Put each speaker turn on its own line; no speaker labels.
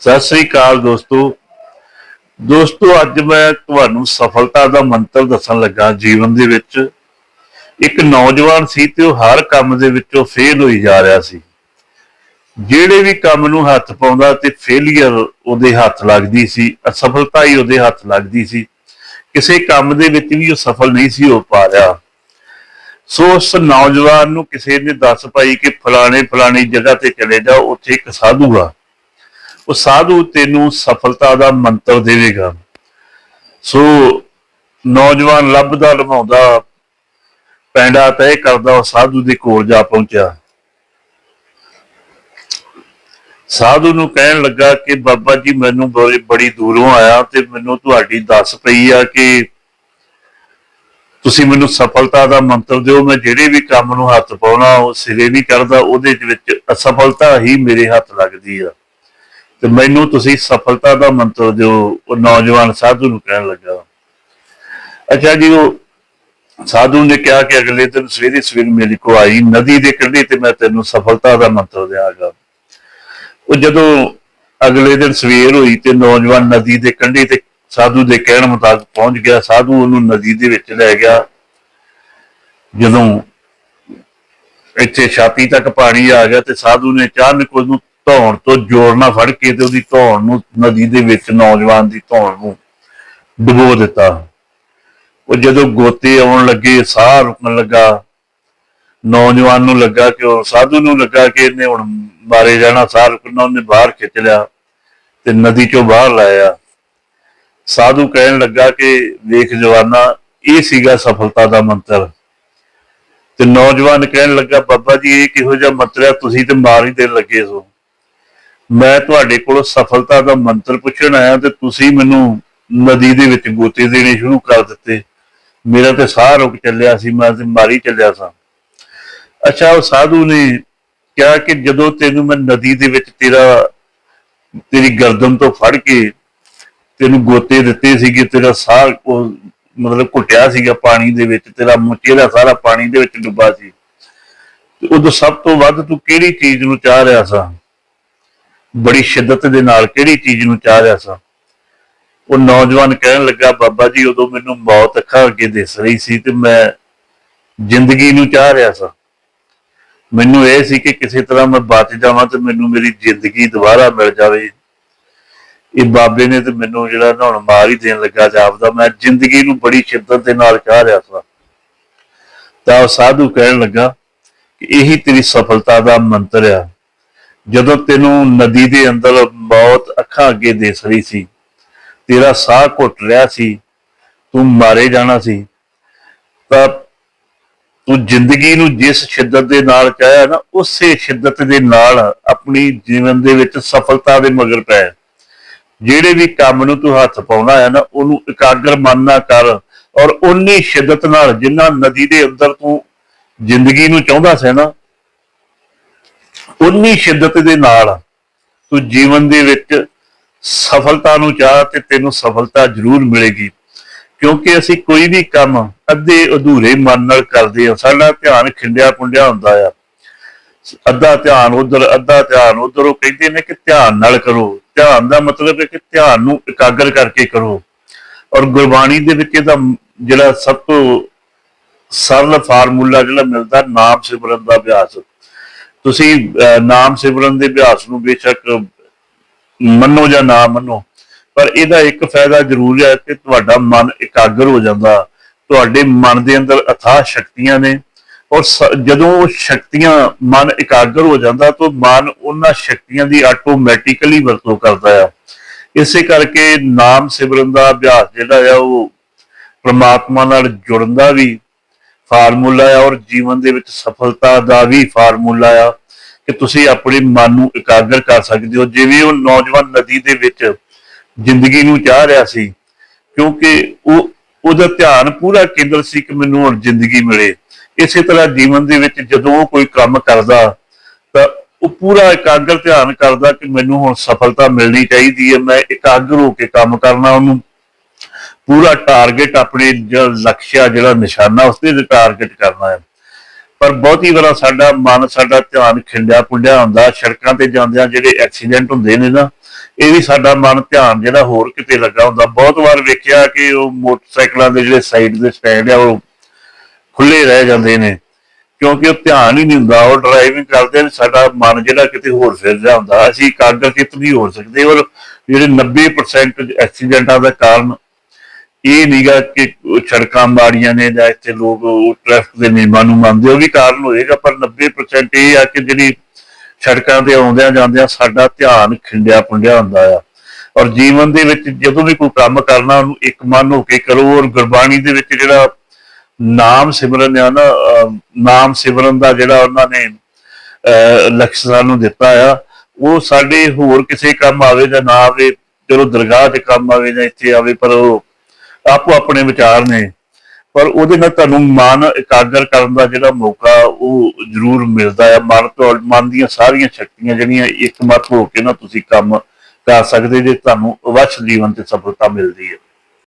ਸਤਿ ਸ੍ਰੀ ਅਕਾਲ ਦੋਸਤੋ। ਦੋਸਤੋ, ਅੱਜ ਮੈਂ ਤੁਹਾਨੂੰ ਸਫਲਤਾ ਦਾ ਮੰਤਰ ਦੱਸਣ ਲੱਗਾ ਜੀਵਨ ਦੇ ਵਿੱਚ। ਇੱਕ ਨੌਜਵਾਨ ਸੀ ਤੇ ਉਹ ਹਰ ਕੰਮ ਦੇ ਵਿੱਚੋਂ ਫੇਲ ਹੋਈ ਜਾ ਰਿਹਾ ਸੀ। ਜਿਹੜੇ ਵੀ ਕੰਮ ਨੂੰ ਹੱਥ ਪਾਉਂਦਾ ਤੇ ਫੇਲਿਅਰ ਉਹਦੇ ਹੱਥ ਲੱਗਦੀ ਸੀ, ਅਸਫਲਤਾ ਹੀ ਉਹਦੇ ਹੱਥ ਲੱਗਦੀ ਸੀ। ਕਿਸੇ ਕੰਮ ਦੇ ਵਿੱਚ ਵੀ ਉਹ ਸਫਲ ਨਹੀਂ ਸੀ ਹੋ ਪਾ ਰਿਹਾ। ਸੋ ਉਸ ਨੌਜਵਾਨ ਨੂੰ ਕਿਸੇ ਨੇ ਦੱਸ ਪਾਈ ਕਿ ਫਲਾਣੇ ਫਲਾਣੀ ਜਗ੍ਹਾ ਤੇ ਚਲੇ ਜਾਓ, ਉੱਥੇ ਇੱਕ ਸਾਧੂ ਆ। ਉਹ ਸਾਧੂ ਤੈਨੂੰ ਸਫਲਤਾ ਦਾ ਮੰਤਰ ਦੇਵੇਗਾ। ਸੋ ਨੌਜਵਾਨ ਲੱਭਦਾ ਲਮਾਉਂਦਾ ਪੈਂਡਾ ਤੈਅ ਕਰਦਾ ਉਹ ਸਾਧੂ ਦੇ ਕੋਲ ਜਾ ਪਹੁੰਚਿਆ। ਸਾਧੂ ਨੂੰ ਕਹਿਣ ਲੱਗਾ ਕਿ ਬਾਬਾ ਜੀ ਮੈਨੂੰ ਬੜੀ ਬੜੀ ਦੂਰੋਂ ਆਇਆ ਤੇ ਮੈਨੂੰ ਤੁਹਾਡੀ ਦੱਸ ਪਈ ਆ ਕਿ ਤੁਸੀਂ ਮੈਨੂੰ ਸਫਲਤਾ ਦਾ ਮੰਤਰ ਦਿਓ, ਮੈਂ ਜਿਹੜੇ ਵੀ ਕੰਮ ਨੂੰ ਹੱਥ ਪਾਉਣਾ, ਉਹ ਸਿਰੇ ਨਹੀਂ ਕਰਦਾ, ਉਹਦੇ ਵਿੱਚ ਅਸਫਲਤਾ ਹੀ ਮੇਰੇ ਹੱਥ ਲੱਗਦੀ ਆ। ਤੇ ਮੈਨੂੰ ਤੁਸੀਂ ਸਫਲਤਾ ਦਾ ਮੰਤਰ ਦਿਓ, ਉਹ ਨੌਜਵਾਨ ਸਾਧੂ ਨੂੰ ਕਹਿਣ ਲੱਗਾ। ਅੱਛਾ ਜੀ, ਉਹ ਸਾਧੂ ਨੇ ਕਿਹਾ ਕਿ ਅਗਲੇ ਦਿਨ ਸਵੇਰੇ ਸਵੇਰੇ ਮੇਰੇ ਕੋ ਆਈ ਨਦੀ ਦੇ ਕੰਢੇ ਤੇ ਮੈਂ ਤੈਨੂੰ ਸਫਲਤਾ ਦਾ ਮੰਤਰ ਦਿਆਂਗਾ। ਉਹ ਜਦੋਂ ਅਗਲੇ ਦਿਨ ਸਵੇਰ ਹੋਈ ਤੇ ਨੌਜਵਾਨ ਨਦੀ ਦੇ ਕੰਢੇ ਤੇ ਸਾਧੂ ਦੇ ਕਹਿਣ ਮੁਤਾਬਕ ਪਹੁੰਚ ਗਿਆ, ਸਾਧੂ ਉਹਨੂੰ ਨਦੀ ਦੇ ਵਿੱਚ ਲੈ ਗਿਆ। ਜਦੋਂ ਇੱਥੇ ਛਾਤੀ ਤੱਕ ਪਾਣੀ ਆ ਗਿਆ ਤੇ ਸਾਧੂ ਨੇ ਅਚਾਨਕ ਉਹਨੂੰ ਧੌਣ ਤੋਂ ਜੋਰ ਨਾਲ ਫੜ ਕੇ ਤੇ ਉਹਦੀ ਧੌਣ ਨੂੰ ਨਦੀ ਦੇ ਵਿੱਚ ਨੌਜਵਾਨ ਦੀ ਧੌਣ ਨੂੰ ਡੁਬੋ ਦਿੱਤਾ। ਉਹ ਜਦੋਂ ਗੋਤੇ ਆਉਣ ਲੱਗੇ, ਸਾਹ ਰੁਕਣ ਲੱਗਾ, ਨੌਜਵਾਨ ਨੂੰ ਲੱਗਾ ਕਿ ਉਹ ਸਾਧੂ ਨੂੰ ਲੱਗਾ ਕਿ ਇਹਨੇ ਹੁਣ ਮਾਰੇ ਜਾਣਾ, ਸਾਹ ਰੁਕਣਾ ਉਹਨੇ ਬਾਹਰ ਖਿੱਚ ਲਿਆ ਤੇ ਨਦੀ ਚੋਂ ਬਾਹਰ ਲਾਇਆ। ਸਾਧੂ ਕਹਿਣ ਲੱਗਾ ਕਿ ਵੇਖ ਜਵਾਨਾ, ਇਹ ਸੀਗਾ ਸਫਲਤਾ ਦਾ ਮੰਤਰ। ਤੇ ਨੌਜਵਾਨ ਕਹਿਣ ਲੱਗਾ, ਬਾਬਾ ਜੀ, ਇਹ ਕਿਹੋ ਜਿਹਾ ਮੰਤਰ ਹੈ? ਤੁਸੀਂ ਤੇ ਮਾਰ ਹੀ ਦੇਣ ਲੱਗੇ ਸੋ ਮੈਂ ਤੁਹਾਡੇ ਕੋਲੋਂ ਸਫਲਤਾ ਦਾ ਮੰਤਰ ਪੁੱਛਣ ਆਇਆ ਤੇ ਤੁਸੀਂ ਮੈਨੂੰ ਨਦੀ ਦੇ ਵਿੱਚ ਗੋਤੇ ਦੇਣੇ ਸ਼ੁਰੂ ਕਰ ਦਿੱਤੇ। ਮੇਰਾ ਤੇ ਸਾਹ ਰੁਕ ਚੱਲਿਆ ਸੀ, ਮੈਂ ਤੇ ਮਾਰੀ ਚੱਲਿਆ ਸਾਂ। ਅੱਛਾ, ਉਹ ਸਾਧੂ ਨੇ ਕਿਹਾ ਕਿ ਜਦੋਂ ਤੈਨੂੰ ਮੈਂ ਨਦੀ ਦੇ ਵਿੱਚ ਤੇਰਾ, ਤੇਰੀ ਗਰਦਨ ਤੋਂ ਫੜ ਕੇ ਤੈਨੂੰ ਗੋਤੇ ਦਿੱਤੇ ਸੀਗੇ, ਤੇਰਾ ਸਾਹ ਉਹ ਮਤਲਬ ਘੁੱਟਿਆ ਸੀਗਾ ਪਾਣੀ ਦੇ ਵਿੱਚ, ਤੇਰਾ ਮੁੱਚੇਲਾ ਸਾਰਾ ਪਾਣੀ ਦੇ ਵਿੱਚ ਡੁੱਬਾ ਸੀ। ਤੇ ਉਦੋਂ ਸਭ ਤੋਂ ਵੱਧ ਤੂੰ ਕਿਹੜੀ ਚੀਜ਼ ਨੂੰ ਚਾਹ ਰਿਹਾ ਸਾਂ? ਬੜੀ ਸ਼ਿੱਦਤ ਦੇ ਨਾਲ ਕਿਹੜੀ ਚੀਜ਼ ਨੂੰ ਚਾਹ ਰਿਹਾ ਸਾਂ? ਉਹ ਨੌਜਵਾਨ ਕਹਿਣ ਲੱਗਾ, ਬਾਬਾ ਜੀ, ਉਦੋਂ ਮੈਨੂੰ ਮੌਤ ਅੱਖਾਂ ਅੱਗੇ ਦਿਸ ਰਹੀ ਸੀ ਤੇ ਮੈਂ ਜ਼ਿੰਦਗੀ ਨੂੰ ਚਾਹ ਰਿਹਾ ਸਾਂ। ਮੈਨੂੰ ਇਹ ਸੀ ਕਿ ਕਿਸੇ ਤਰ੍ਹਾਂ ਮੈਂ ਬਚ ਜਾਵਾਂ ਤੇ ਮੈਨੂੰ ਮੇਰੀ ਜ਼ਿੰਦਗੀ ਦੁਬਾਰਾ ਮਿਲ ਜਾਵੇ। ਇਹ ਬਾਬੇ ਨੇ ਤੇ ਮੈਨੂੰ ਜਿਹੜਾ ਨਹਾਉਣ ਮਾਰ ਹੀ ਦੇਣ ਲੱਗਾ ਜਾਪਦਾ ਮੈਂ ਜ਼ਿੰਦਗੀ ਨੂੰ ਬੜੀ ਸ਼ਿੱਦਤ ਦੇ ਨਾਲ ਚਾਹ ਰਿਹਾ ਸਾਂ। ਤਾਂ ਉਹ ਸਾਧੂ ਕਹਿਣ ਲੱਗਾ ਕਿ ਇਹੀ ਤੇਰੀ ਸਫਲਤਾ ਦਾ ਮੰਤਰ ਆ। ਜਦੋਂ ਤੈਨੂੰ ਨਦੀ ਦੇ ਅੰਦਰ ਬਹੁਤ ਅੱਖਾਂ ਅੱਗੇ ਦਿਸ ਰਹੀ ਸੀ, ਤੇਰਾ ਸਾਹ ਘੁੱਟ ਰਿਹਾ ਸੀ, ਤੂੰ ਮਾਰੇ ਜਾਣਾ ਸੀ, ਤਾਂ ਤੂੰ ਜ਼ਿੰਦਗੀ ਨੂੰ ਜਿਸ ਸ਼ਿੱਦਤ ਦੇ ਨਾਲ ਚਾਹਿਆ ਨਾ, ਉਸੇ ਸ਼ਿੱਦਤ ਦੇ ਨਾਲ ਆਪਣੀ ਜੀਵਨ ਦੇ ਵਿੱਚ ਸਫਲਤਾ ਦੇ ਮਗਰ ਪੈ। ਜਿਹੜੇ ਵੀ ਕੰਮ ਨੂੰ ਤੂੰ ਹੱਥ ਪਾਉਣਾ ਹੈ ਨਾ, ਉਹਨੂੰ ਇਕਾਗਰ ਮਨ ਕਰ ਔਰ ਉਨੀ ਸ਼ਿੱਦਤ ਨਾਲ ਜਿੰਨਾ ਨਦੀ ਦੇ ਅੰਦਰ ਤੂੰ ਜ਼ਿੰਦਗੀ ਨੂੰ ਚਾਹੁੰਦਾ ਸੀ ਨਾ ਉਨੀ ਸ਼ਿੱਦਤ ਦੇ ਨਾਲ ਤੂੰ ਜੀਵਨ ਦੇ ਵਿੱਚ ਸਫਲਤਾ ਨੂੰ ਚਾਹ ਤੇ ਤੈਨੂੰ ਸਫਲਤਾ ਜ਼ਰੂਰ ਮਿਲੇਗੀ। ਕਿਉਂਕਿ ਅਸੀਂ ਕੋਈ ਵੀ ਕੰਮ ਅੱਧੇ ਅਧੂਰੇ ਮਨ ਨਾਲ ਕਰਦੇ ਹਾਂ। ਸਾਡਾ ਧਿਆਨ ਖਿੰਡਿਆ ਪੁੰਡਿਆ ਹੁੰਦਾ ਆ। ਅੱਧਾ ਧਿਆਨ ਉਧਰ, ਅੱਧਾ ਧਿਆਨ ਉਧਰ। ਉਹ ਕਹਿੰਦੇ ਨੇ ਕਿ ਧਿਆਨ ਨਾਲ ਕਰੋ। ਧਿਆਨ ਦਾ ਮਤਲਬ ਹੈ ਕਿ ਧਿਆਨ ਨੂੰ ਇਕਾਗਰ ਕਰਕੇ ਕਰੋ। ਔਰ ਗੁਰਬਾਣੀ ਦੇ ਵਿੱਚ ਇਹਦਾ ਜਿਹੜਾ ਸਭ ਤੋਂ ਸਰਲ ਫਾਰਮੂਲਾ ਜਿਹੜਾ ਮਿਲਦਾ, ਨਾਮ ਸਿਮਰਨ ਦਾ ਅਭਿਆਸ। ਤੁਸੀਂ ਨਾਮ ਸਿਮਰਨ ਦੇ ਅਭਿਆਸ ਨੂੰ ਬੇਸ਼ੱਕ ਮੰਨੋ ਜਾਂ ਨਾ ਮੰਨੋ, ਪਰ ਇਹਦਾ ਇੱਕ ਫਾਇਦਾ ਜ਼ਰੂਰ ਹੈ ਕਿ ਤੁਹਾਡਾ ਮਨ ਇਕਾਗਰ ਹੋ ਜਾਂਦਾ। ਤੁਹਾਡੇ ਮਨ ਦੇ ਅੰਦਰ ਅਥਾਹ ਸ਼ਕਤੀਆਂ ਨੇ ਔਰ ਸ- ਜਦੋਂ ਉਹ ਸ਼ਕਤੀਆਂ ਮਨ ਇਕਾਗਰ ਹੋ ਜਾਂਦਾ ਤਾਂ ਮਨ ਉਹਨਾਂ ਸ਼ਕਤੀਆਂ ਦੀ ਆਟੋਮੈਟਿਕਲੀ ਵਰਤੋਂ ਕਰਦਾ ਆ। ਇਸੇ ਕਰਕੇ ਨਾਮ ਸਿਮਰਨ ਦਾ ਅਭਿਆਸ ਜਿਹੜਾ ਆ ਉਹ ਪ੍ਰਮਾਤਮਾ ਨਾਲ ਜੁੜਨ ਦਾ ਵੀ ਫਾਰਮੂਲਾ ਆ ਔਰ ਜੀਵਨ ਦੇ ਵਿੱਚ ਸਫਲਤਾ ਦਾ ਵੀ ਫਾਰਮੂਲਾ ਆ ਕਿ ਤੁਸੀਂ ਆਪਣੇ ਮਨ ਨੂੰ ਇਕਾਗਰ ਕਰ ਸਕਦੇ ਹੋ। ਜਿਵੇਂ ਉਹ ਨੌਜਵਾਨ ਨਦੀ ਦੇ ਵਿੱਚ ਜ਼ਿੰਦਗੀ ਨੂੰ ਚਾਹ ਰਿਹਾ ਸੀ, ਕਿਉਂਕਿ ਉਹ, ਉਹਦਾ ਧਿਆਨ ਪੂਰਾ ਕੇਂਦਰ ਸੀ ਕਿ ਮੈਨੂੰ ਹੁਣ ਜ਼ਿੰਦਗੀ ਮਿਲੇ। ਇਸੇ ਤਰ੍ਹਾਂ ਜੀਵਨ ਦੇ ਵਿੱਚ ਜਦੋਂ ਉਹ ਕੋਈ ਕੰਮ ਕਰਦਾ, ਤਾਂ ਉਹ ਪੂਰਾ ਇਕਾਗਰ ਧਿਆਨ ਕਰਦਾ ਕਿ ਮੈਨੂੰ ਹੁਣ ਸਫਲਤਾ ਮਿਲਣੀ ਚਾਹੀਦੀ ਹੈ, ਮੈਂ ਇਕਾਗਰ ਹੋ ਕੇ ਕੰਮ ਕਰਨਾ ਉਹਨੂੰ। ਪੂਰਾ ਟਾਰਗੇਟ ਆਪਣੇ ਜਿਹੜਾ ਲਕਸ਼ਯ ਜਿਹੜਾ ਨਿਸ਼ਾਨਾ ਉਸ ਤੇ ਟਾਰਗੇਟ ਕਰਨਾ ਹੈ। ਪਰ ਬਹੁਤੀ ਵਾਰ ਸਾਡਾ ਮਨ, ਸਾਡਾ ਧਿਆਨ ਖਿੰਡਿਆ ਪੁੰਡਿਆ ਹੁੰਦਾ, ਸੜਕਾਂ ਤੇ ਜਾਂਦਿਆਂ ਜਿਹੜੇ ਐਕਸੀਡੈਂਟ ਹੁੰਦੇ ਨੇ ਨਾ, ਇਹ ਵੀ ਸਾਡਾ ਮਨ, ਧਿਆਨ ਜਿਹੜਾ ਹੋਰ ਕਿਤੇ ਲੱਗਾ ਹੁੰਦਾ। ਬਹੁਤ ਵਾਰ ਵੇਖਿਆ ਕਿ ਉਹ ਮੋਟਰਸਾਈਕਲਾਂ ਦੇ ਜਿਹੜੇ ਸਾਈਡ ਦੇ ਸਟੈਂਡ ਆ, ਉਹ ਖੁੱਲੇ ਰਹਿ ਜਾਂਦੇ ਨੇ। ਕਿਉਂਕਿ ਉਹ ਧਿਆਨ ਹੀ ਨਹੀਂ ਹੁੰਦਾ, ਉਹ ਡਰਾਈਵਿੰਗ ਕਰਦੇ ਨੇ, ਸਾਡਾ ਮਨ ਜਿਹੜਾ ਕਿਤੇ ਹੋਰ ਫਿਰ ਰਿਹਾ ਹੁੰਦਾ। ਅਸੀਂ ਕਾਗਰ ਚਿੱਤ ਨਹੀਂ ਹੋ ਸਕਦੇ, ਔਰ ਜਿਹੜੇ 90% ਐਕਸੀਡੈਂਟਾਂ ਦਾ ਕਾਰਨ ਇਹ ਨਹੀਂਗਾ ਕਿ ਸੜਕਾਂ ਮਾੜੀਆਂ ਨੇ ਜਾਂ ਇੱਥੇ ਲੋਕ ਟ੍ਰੈਫਿਕ ਦੇ ਨਿਯਮਾਂ ਨੂੰ ਮੰਨਦੇ ਉਹ ਵੀ ਕਾਰਨ ਹੋਏਗਾ ਪਰ 90% ਇਹ ਆ ਕਿ ਜਿਹੜੀ ਸੜਕਾਂ ਤੇ ਆਉਂਦਿਆਂ ਜਾਂਦਿਆਂ ਸਾਡਾ ਧਿਆਨ ਖਿੰਡਿਆ ਪੁੰਡਿਆ ਹੁੰਦਾ ਆ। ਔਰ ਜੀਵਨ ਦੇ ਵਿੱਚ ਜਦੋਂ ਵੀ ਕੋਈ ਕੰਮ ਕਰਨਾ ਉਹਨੂੰ ਇੱਕ ਮਨ ਹੋ ਕੇ ਕਰੋ ਔਰ ਗੁਰਬਾਣੀ ਦੇ ਵਿੱਚ ਜਿਹੜਾ ਨਾਮ ਸਿਮਰਨ ਆ ਨਾ ਅਹ, ਨਾਮ ਸਿਮਰਨ ਦਾ ਜਿਹੜਾ ਉਹਨਾਂ ਨੇ ਅਹ, ਲਕਸ਼ ਸਾਨੂੰ ਦਿੱਤਾ ਆ ਉਹ ਸਾਡੇ ਹੋਰ ਕਿਸੇ ਕੰਮ ਆਵੇ ਜਾਂ ਨਾ ਆਵੇ ਚਲੋ ਦਰਗਾਹ 'ਚ ਕੰਮ ਆਵੇ ਜਾਂ ਇੱਥੇ ਆਵੇ ਪਰ ਉਹ ਆਪੋ ਆਪਣੇ ਵਿਚਾਰ ਨੇ, ਪਰ ਉਹਦੇ ਨਾਲ ਤੁਹਾਨੂੰ ਮਨ ਇਕਾਗਰ ਕਰਨ ਦਾ ਜਿਹੜਾ ਮੌਕਾ ਉਹ ਜ਼ਰੂਰ ਮਿਲਦਾ ਹੈ। ਮਨ ਤੋਂ, ਮਨ ਦੀਆਂ ਸਾਰੀਆਂ ਸ਼ਕਤੀਆਂ ਜਿਹੜੀਆਂ ਇੱਕਮਤ ਹੋ ਕੇ ਨਾ ਤੁਸੀਂ ਕੰਮ ਕਰ ਸਕਦੇ, ਜੇ ਤੁਹਾਨੂੰ ਅਵਸ਼ ਜੀਵਨ ਤੇ ਸਫਲਤਾ ਮਿਲਦੀ ਹੈ।